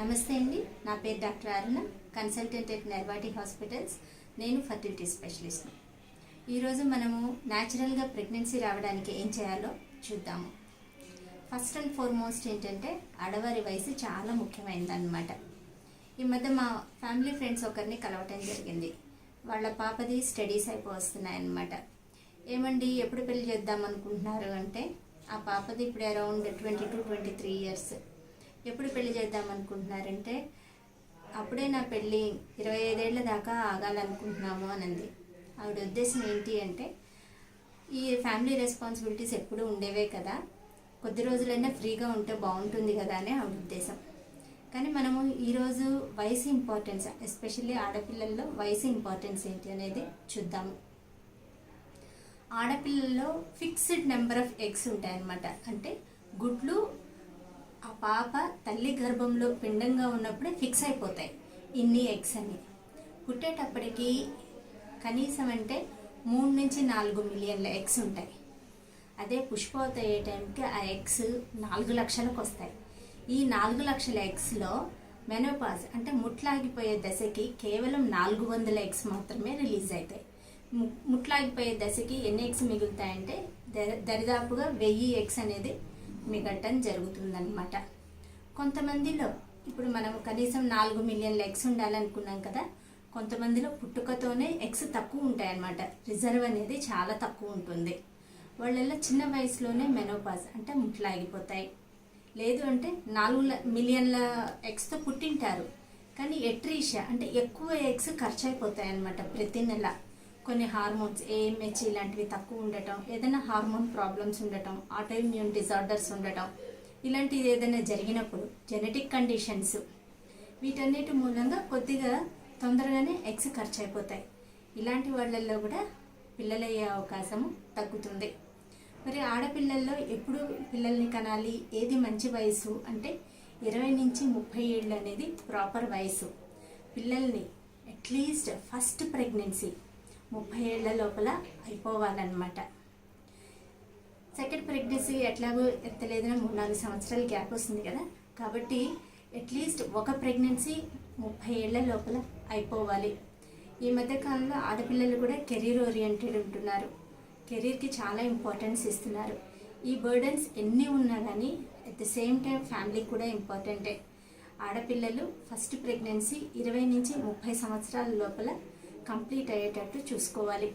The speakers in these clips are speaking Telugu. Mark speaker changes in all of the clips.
Speaker 1: నమస్తే అండి. నా పేరు doctor Aruna consultant at Nervati hospitals. నేను ఫర్టిలిటీ స్పెషలిస్ట్. ఈరోజు మనము న్యాచురల్గా ప్రెగ్నెన్సీ రావడానికి ఏం చేయాలో చూద్దాము. ఫస్ట్ అండ్ ఫార్మోస్ట్ ఏంటంటే ఆడవారి వయసు చాలా ముఖ్యమైనదన్నమాట. ఈ మధ్య మా ఫ్యామిలీ ఫ్రెండ్స్ ఒకరిని కలవటం జరిగింది. వాళ్ళ పాపది స్టడీస్ అయిపోతున్నాయన్నమాట ఏమండి ఎప్పుడు పెళ్ళి చేద్దాం అనుకుంటున్నారు అంటే ఆ పాపది ఇప్పుడు around twenty two twenty three years. ఎప్పుడు పెళ్ళి చేద్దాం అనుకుంటున్నారంటే అప్పుడే నా పెళ్ళి ఇరవై ఐదేళ్ళ దాకా ఆగాలనుకుంటున్నాము అని అంది ఆవిడ ఉద్దేశం ఏంటి అంటే ఈ ఫ్యామిలీ రెస్పాన్సిబిలిటీస్ ఎప్పుడూ ఉండేవే కదా కొద్ది రోజులైనా ఫ్రీగా ఉంటే బాగుంటుంది కదా అని ఆవిడ ఉద్దేశం. కానీ మనము ఈరోజు వయసు ఇంపార్టెన్స్ ఎస్పెషల్లీ ఆడపిల్లల్లో వయసు ఇంపార్టెన్స్ ఏంటి అనేది చూద్దాము. ఆడపిల్లల్లో ఫిక్స్డ్ నెంబర్ ఆఫ్ ఎగ్స్ ఉంటాయన్నమాట. అంటే గుడ్లు ఆ పాప తల్లి గర్భంలో పిండంగా ఉన్నప్పుడే ఫిక్స్ అయిపోతాయి. ఇన్ని ఎగ్స్ అని. పుట్టేటప్పటికి కనీసం అంటే మూడు నుంచి నాలుగు మిలియన్ల ఎగ్స్ ఉంటాయి. అదే పుష్పవత అయ్యే టైంకి ఆ ఎగ్స్ నాలుగు లక్షలకు వస్తాయి. ఈ నాలుగు లక్షల ఎగ్స్లో మెనోపాజ్ అంటే ముట్లాగిపోయే దశకి కేవలం నాలుగు వందల ఎగ్స్ మాత్రమే రిలీజ్ అవుతాయి ముట్లాగిపోయే దశకి ఎన్ని ఎగ్స్ మిగులుతాయంటే దరిదాపుగా వెయ్యి ఎగ్స్ అనేది మిగటం జరుగుతుందన్నమాట. కొంతమందిలో ఇప్పుడు మనం కనీసం నాలుగు మిలియన్ల ఎగ్స్ ఉండాలనుకున్నాం కదా కొంతమందిలో పుట్టుకతోనే ఎగ్స్ తక్కువ ఉంటాయన్నమాట. రిజర్వ్ అనేది చాలా తక్కువ ఉంటుంది. వాళ్ళల్లో చిన్న వయసులోనే మెనోపాజ్ అంటే ముట్లాగిపోతాయి లేదు అంటే నాలుగు మిలియన్ల ఎగ్స్తో పుట్టింటారు. కానీ ఎట్రీషియా అంటే ఎక్కువ ఎగ్స్ ఖర్చు అయిపోతాయి అనమాట ప్రతి నెల. కొన్ని హార్మోన్స్ ఏఎంహెచ్ ఇలాంటివి తక్కువ ఉండటం ఏదైనా హార్మోన్ ప్రాబ్లమ్స్ ఉండటం ఆటోఇమ్యూన్ డిజార్డర్స్ ఉండటం ఇలాంటిది ఏదైనా జరిగినప్పుడు జెనెటిక్ కండిషన్స్ వీటన్నిటి మూలంగా కొద్దిగా తొందరగానే ఎగ్స్ ఖర్చు అయిపోతాయి ఇలాంటి వాళ్ళల్లో కూడా పిల్లలయ్యే అవకాశము తగ్గుతుంది. మరి ఆడపిల్లల్లో ఎప్పుడు పిల్లల్ని కనాలి ఏది మంచి వయసు అంటే ఇరవై నుంచి ముప్పై ఏళ్ళు అనేది ప్రాపర్ వయసు. పిల్లల్ని అట్లీస్ట్ ఫస్ట్ ప్రెగ్నెన్సీ ముప్పై ఏళ్ళ లోపల అయిపోవాలన్నమాట. సెకండ్ ప్రెగ్నెన్సీ ఎట్లాగో ఎత్తలేదని మూడు నాలుగు సంవత్సరాల గ్యాప్ వస్తుంది కదా. కాబట్టి అట్లీస్ట్ ఒక ప్రెగ్నెన్సీ ముప్పై ఏళ్ళ లోపల అయిపోవాలి. ఈ మధ్య కాలంలో ఆడపిల్లలు కూడా కెరీర్ ఓరియంటెడ్ ఉంటున్నారు. కెరీర్కి చాలా ఇంపార్టెన్స్ ఇస్తున్నారు. ఈ బర్డన్స్ ఎన్ని ఉన్నా కానీ అట్ ద సేమ్ టైం ఫ్యామిలీకి కూడా ఇంపార్టెంటే ఆడపిల్లలు ఫస్ట్ ప్రెగ్నెన్సీ ఇరవై నుంచి ముప్పై సంవత్సరాల లోపల కంప్లీట్ అయ్యేటట్టు చూసుకోవాలి.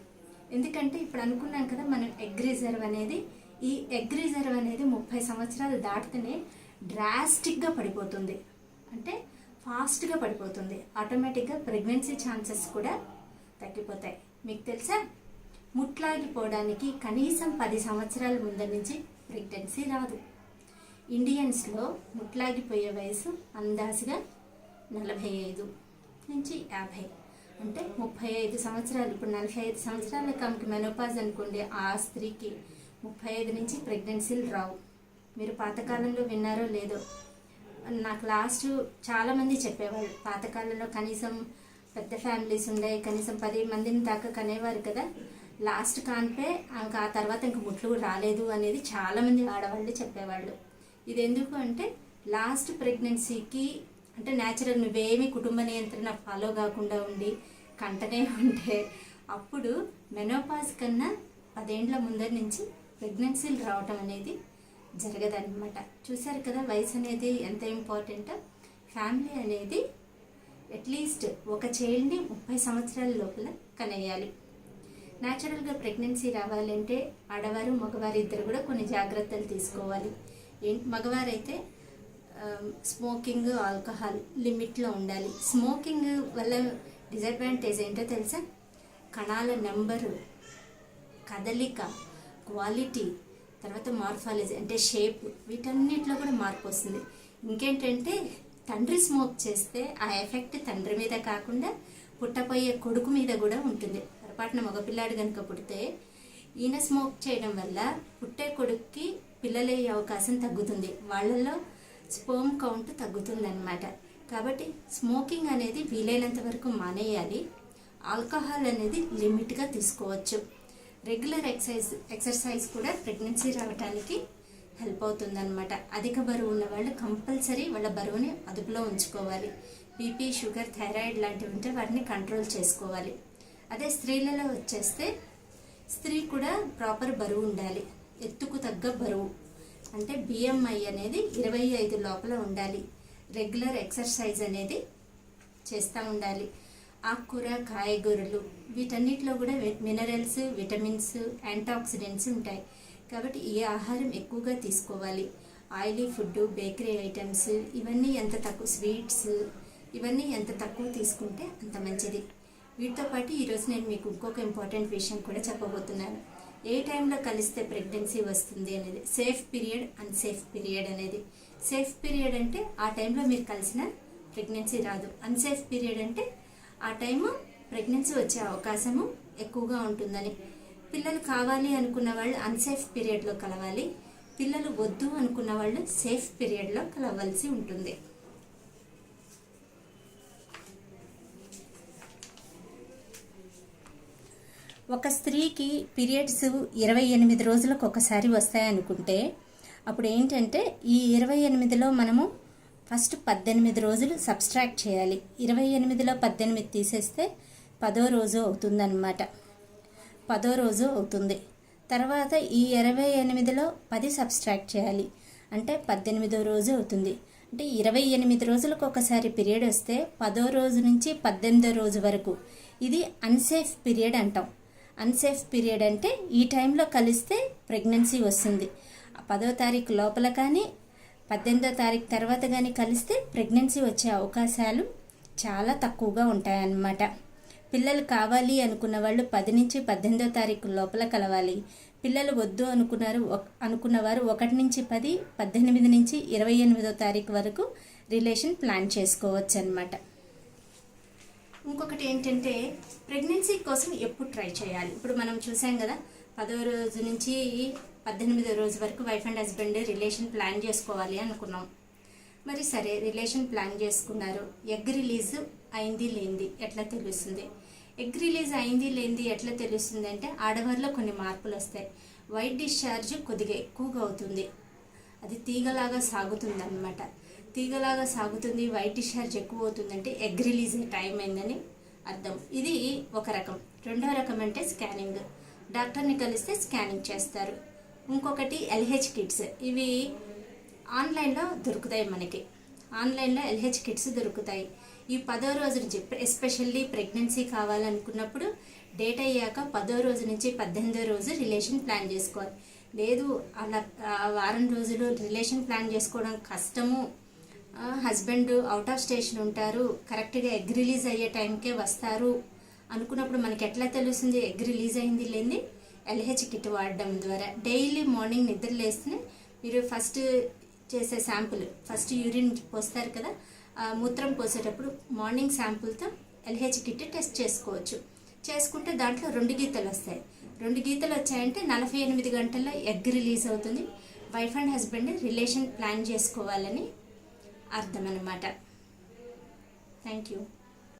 Speaker 1: ఎందుకంటే ఇప్పుడు అనుకున్నాం కదా మనం ఎగ్ రిజర్వ్ అనేది ఈ ఎగ్ రిజర్వ్ అనేది ముప్పై సంవత్సరాలు దాటితేనే డ్రాస్టిక్గా పడిపోతుంది. అంటే ఫాస్ట్గా పడిపోతుంది. ఆటోమేటిక్గా ప్రెగ్నెన్సీ ఛాన్సెస్ కూడా తగ్గిపోతాయి. మీకు తెలుసా? ముట్లాగిపోవడానికి కనీసం పది సంవత్సరాల ముందర నుంచి ప్రెగ్నెన్సీ రాదు. ఇండియన్స్లో ముట్లాగిపోయే వయసు అందాజుగా నలభై ఐదు నుంచి యాభై. అంటే ముప్పై ఐదు సంవత్సరాలు ఇప్పుడు నలభై ఐదు సంవత్సరాల కమికి మెనోపాజ్ అనుకోండి ఆ స్త్రీకి ముప్పై ఐదు నుంచి ప్రెగ్నెన్సీలు రావు. మీరు పాతకాలంలో విన్నారో లేదో. నాకు లాస్ట్ చాలామంది చెప్పేవాళ్ళు పాతకాలంలో కనీసం పెద్ద ఫ్యామిలీస్ ఉండే కనీసం పది మందిని దాకా కనేవారు కదా. లాస్ట్ కాన్పే ఇంకా ఆ తర్వాత ఇంక ముట్లు రాలేదు అనేది చాలామంది ఆడవాళ్ళు చెప్పేవాళ్ళు. ఇది ఎందుకు అంటే లాస్ట్ ప్రెగ్నెన్సీకి అంటే న్యాచురల్ నువ్వేమి కుటుంబ నియంత్రణ ఫాలో కాకుండా ఉండి కంటనే ఉంటే అప్పుడు మెనోపాజ్ కన్నా పదేండ్ల ముందర నుంచి ప్రెగ్నెన్సీలు రావటం అనేది జరగదన్నమాట. చూశారు కదా వయసు అనేది ఎంత ఇంపార్టెంట్ ఫ్యామిలీ అనేది అట్లీస్ట్ ఒక చైల్డ్ని ముప్పై సంవత్సరాల లోపల కనేయాలి. న్యాచురల్గా ప్రెగ్నెన్సీ రావాలంటే ఆడవారు మగవారు ఇద్దరు కూడా కొన్ని జాగ్రత్తలు తీసుకోవాలి. ఏం మగవారైతే స్మోకింగ్ ఆల్కహాల్ లిమిట్లో ఉండాలి. స్మోకింగ్ వల్ల డిసడ్వాంటేజ్ ఏంటో తెలుసా? కణాల నెంబరు కదలిక క్వాలిటీ తర్వాత మార్ఫాలజీ అంటే షేప్ వీటన్నిటిలో కూడా మార్పు వస్తుంది. ఇంకేంటంటే తండ్రి స్మోక్ చేస్తే ఆ ఎఫెక్ట్ తండ్రి మీద కాకుండా పుట్టపోయే కొడుకు మీద కూడా ఉంటుంది. పొరపాటున మగపిల్లాడు కనుక పుడితే ఈయన స్మోక్ చేయడం వల్ల పుట్టే కొడుక్కి పిల్లలయ్యే అవకాశం తగ్గుతుంది. వాళ్ళల్లో స్పోమ్ కౌంట్ తగ్గుతుందన్నమాట. కాబట్టి స్మోకింగ్ అనేది వీలైనంత వరకు మానేయాలి. ఆల్కహాల్ అనేది లిమిట్గా తీసుకోవచ్చు. రెగ్యులర్ ఎక్సైజ్ ఎక్సర్సైజ్ కూడా ప్రెగ్నెన్సీ రావడానికి హెల్ప్ అవుతుందన్నమాట. అధిక బరువు ఉన్న వాళ్ళు కంపల్సరీ వాళ్ళ బరువుని అదుపులో ఉంచుకోవాలి. బీపీ షుగర్ థైరాయిడ్ లాంటివి ఉంటే వాటిని కంట్రోల్ చేసుకోవాలి. అదే స్త్రీలలో వచ్చేస్తే స్త్రీ కూడా ప్రాపర్ బరువు ఉండాలి. ఎత్తుకు తగ్గ బరువు. అంటే బిఎంఐ అనేది ఇరవై ఐదు లోపల ఉండాలి. రెగ్యులర్ ఎక్సర్సైజ్ అనేది చేస్తూ ఉండాలి. ఆకుకూర కాయగూరలు వీటన్నిటిలో కూడా మినరల్స్ విటమిన్స్ యాంటాక్సిడెంట్స్ ఉంటాయి. కాబట్టి ఈ ఆహారం ఎక్కువగా తీసుకోవాలి? ఆయిలీ ఫుడ్ బేకరీ ఐటమ్స్ ఇవన్నీ ఎంత తక్కువ స్వీట్స్ ఇవన్నీ ఎంత తక్కువ తీసుకుంటే అంత మంచిది. వీటితో పాటు ఈరోజు నేను మీకు ఇంకొక ఇంపార్టెంట్ విషయం కూడా చెప్పబోతున్నాను. ఏ టైంలో కలిస్తే ప్రెగ్నెన్సీ వస్తుంది అనేది? సేఫ్ పీరియడ్ అన్సేఫ్ పీరియడ్ అనేది. సేఫ్ పీరియడ్ అంటే ఆ టైంలో మీరు కలిసిన ప్రెగ్నెన్సీ రాదు. అన్సేఫ్ పీరియడ్ అంటే ఆ టైము ప్రెగ్నెన్సీ వచ్చే అవకాశము ఎక్కువగా ఉంటుందని. పిల్లలు కావాలి అనుకున్న వాళ్ళు అన్సేఫ్ పీరియడ్లో కలవాలి. పిల్లలు వద్దు అనుకున్న వాళ్ళు సేఫ్ పీరియడ్లో కలవాల్సి ఉంటుంది. ఒక స్త్రీకి పీరియడ్స్ ఇరవై ఎనిమిది రోజులకు ఒకసారి వస్తాయనుకుంటే అప్పుడు ఏంటంటే ఈ ఇరవై ఎనిమిదిలో మనము ఫస్ట్ పద్దెనిమిది రోజులు సబ్స్ట్రాక్ట్ చేయాలి. ఇరవై ఎనిమిదిలో పద్దెనిమిది తీసేస్తే పదో రోజు అవుతుందన్నమాట. పదో రోజు అవుతుంది. తర్వాత ఈ ఇరవై ఎనిమిదిలో పది సబ్స్ట్రాక్ట్ చేయాలి. అంటే పద్దెనిమిదో రోజు అవుతుంది. అంటే ఇరవై ఎనిమిది రోజులకు ఒకసారి పీరియడ్ వస్తే పదో రోజు నుంచి పద్దెనిమిదో రోజు వరకు. ఇది అన్సేఫ్ పీరియడ్ అంటాం. అన్సేఫ్ పీరియడ్ అంటే ఈ టైంలో కలిస్తే ప్రెగ్నెన్సీ వస్తుంది. పదో తారీఖు లోపల కానీ పద్దెనిమిదో తారీఖు తర్వాత కానీ కలిస్తే ప్రెగ్నెన్సీ వచ్చే అవకాశాలు చాలా తక్కువగా ఉంటాయన్నమాట. పిల్లలు కావాలి అనుకున్న వాళ్ళు పది నుంచి పద్దెనిమిదో తారీఖు లోపల కలవాలి. పిల్లలు వద్దు అనుకున్నారు అనుకున్నవారు ఒకటి నుంచి పది పద్దెనిమిది నుంచి ఇరవై ఎనిమిదో తారీఖు వరకు రిలేషన్ ప్లాన్ చేసుకోవచ్చు అనమాట ఇంకొకటి ఏంటంటే ప్రెగ్నెన్సీ కోసం ఎప్పుడు ట్రై చేయాలి? ఇప్పుడు మనం చూసాం కదా పదో రోజు నుంచి పద్దెనిమిదో రోజు వరకు wife and husband relation plan చేసుకోవాలి అనుకున్నాం. మరి సరే రిలేషన్ ప్లాన్ చేసుకున్నారు. ఎగ్ రిలీజ్ అయింది లేనిది ఎట్లా తెలుస్తుంది? ఎగ్ రిలీజ్ అయింది లేనిది ఎట్లా తెలుస్తుంది అంటే ఆడవారిలో కొన్ని మార్పులు వస్తాయి. వైట్ డిశ్చార్జ్ కొద్దిగా ఎక్కువగా అవుతుంది. అది తీగలాగా సాగుతుంది అనమాట తీగలాగా సాగుతుంది వైట్ డిశ్చార్జ్ ఎక్కువ అవుతుందంటే ఎగ్ రిలీజ్ టైం అయిందని అర్థం. ఇది ఒక రకం. రెండో రకం అంటే స్కానింగ్. డాక్టర్ని కలిస్తే స్కానింగ్ చేస్తారు. ఇంకొకటి ఎల్హెచ్ కిట్స్. ఇవి ఆన్లైన్లో దొరుకుతాయి మనకి. ఆన్లైన్లో ఎల్హెచ్ కిట్స్ దొరుకుతాయి. ఈ పదో రోజు నుంచి ఎస్పెషల్లీ ప్రెగ్నెన్సీ కావాలనుకున్నప్పుడు డేట్ అయ్యాక పదో రోజు నుంచి పద్దెనిమిదో రోజు రిలేషన్ ప్లాన్ చేసుకోవాలి. లేదు అలా వారం రోజులు రిలేషన్ ప్లాన్ చేసుకోవడం కష్టము. హస్బెండ్ అవుట్ ఆఫ్ స్టేషన్ ఉంటారు. కరెక్ట్గా ఎగ్ రిలీజ్ అయ్యే టైంకే వస్తారు. అనుకున్నప్పుడు మనకి ఎట్లా తెలుస్తుంది? ఎగ్ రిలీజ్ అయింది లేని ఎల్హెచ్ కిట్ వాడడం ద్వారా. డైలీ మార్నింగ్ నిద్ర లేస్తే మీరు ఫస్ట్ చేసే శాంపుల్ ఫస్ట్ యూరిన్ పోస్తారు కదా మూత్రం పోసేటప్పుడు మార్నింగ్ శాంపుల్తో ఎల్హెచ్ కిట్ టెస్ట్ చేసుకోవచ్చు. చేసుకుంటే దాంట్లో రెండు గీతలు వస్తాయి. రెండు గీతలు వచ్చాయంటే నలభై ఎనిమిది గంటల్లో ఎగ్ రిలీజ్ అవుతుంది. Wife and husband relation plan చేసుకోవాలని అర్థం అనమాట థ్యాంక్ యూ